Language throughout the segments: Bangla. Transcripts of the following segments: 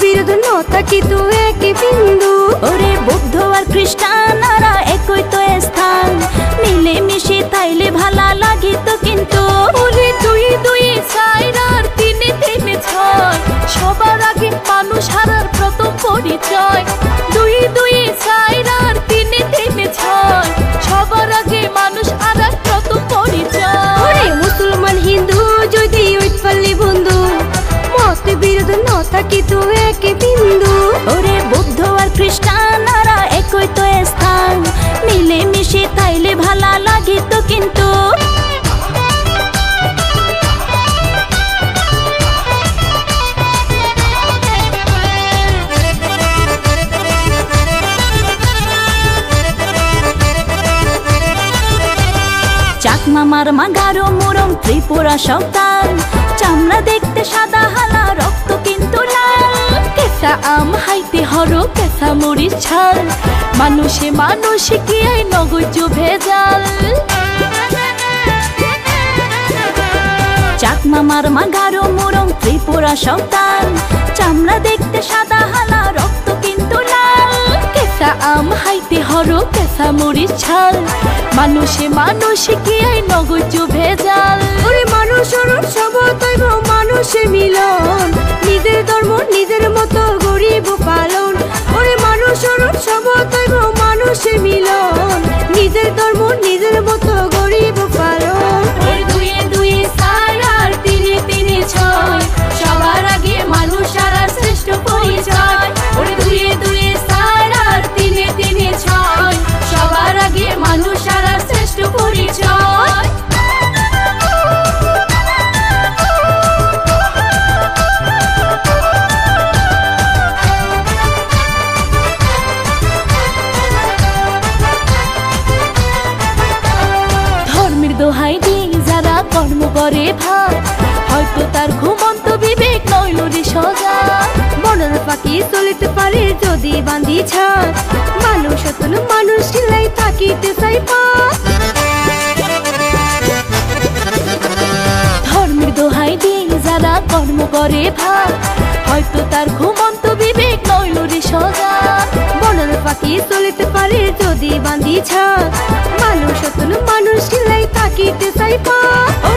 বিরোধ নতা কিন্তু এক বিন্দু। ওরে বৌদ্ধ আর খ্রিস্টানারা একই তো স্থান। মিলে মিশে তাইলে ভালা ভালা লাগিত কিন্তু। চাকমামার মাগারো মুরম ত্রিপুরা সন্তান। চামড়া দেখতে সাদা হালা, রক্ত কিন্তু লাল। কেসা আম হাইতে হর কেসা মরিচ ছাল মানুষে মানুষে কি আই নগজ ভেজাল মাগারো মুরম ত্রিপুরা সন্তান। চামড়া দেখতে সাদা হালা, রক্ত কিন্তু লাল। কেসা আম হাইতে হর কেসা মরিচ ছাল মানুষে মানুষে কি আই নগজ ভেজাল ওরে মানুষের সব তৈব মানুষে মিলন। দোহাই দিয়ে যারা কর্ম করে ভাত, হয়তো তার ঘুমন্ত বিবেক নইল রে সজা। বনের পাখি চলিতে পারে যদি বান্ধি ছাদ, মানুষ তনু মানুষ সিলাই থাকিতে চাই পা। ধর্মের দোহাই দিয়ে যারা কর্ম করে ভাত, হয়তো তার ঘুমন্ত বিবেক নইল রে সজা। বনের পাখি চলিতে পারে যদি তনু মানুষ সিলাই থাকিতে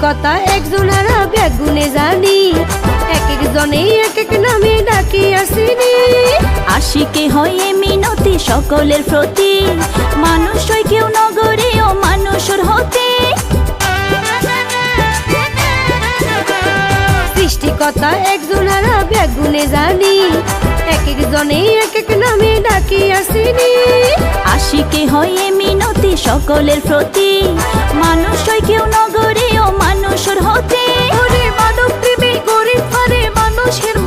সৃষ্টিকর্তা একজনেরা বেগুনে জানি। এক একজনে এক এক নামে ডাকি আসিনি। আশিকে হয়ে মিনতি সকলের প্রতি। মানুষ হয় কেউ নগরে ও মানুষের হতে। সৃষ্টিকর্তা একজনেরা বেগুনে জানি। এক একজনে এক এক নামে ডাকি আসিনি। আশিকে হয়ে মিনতি সকলের প্রতি। মানুষ Just hit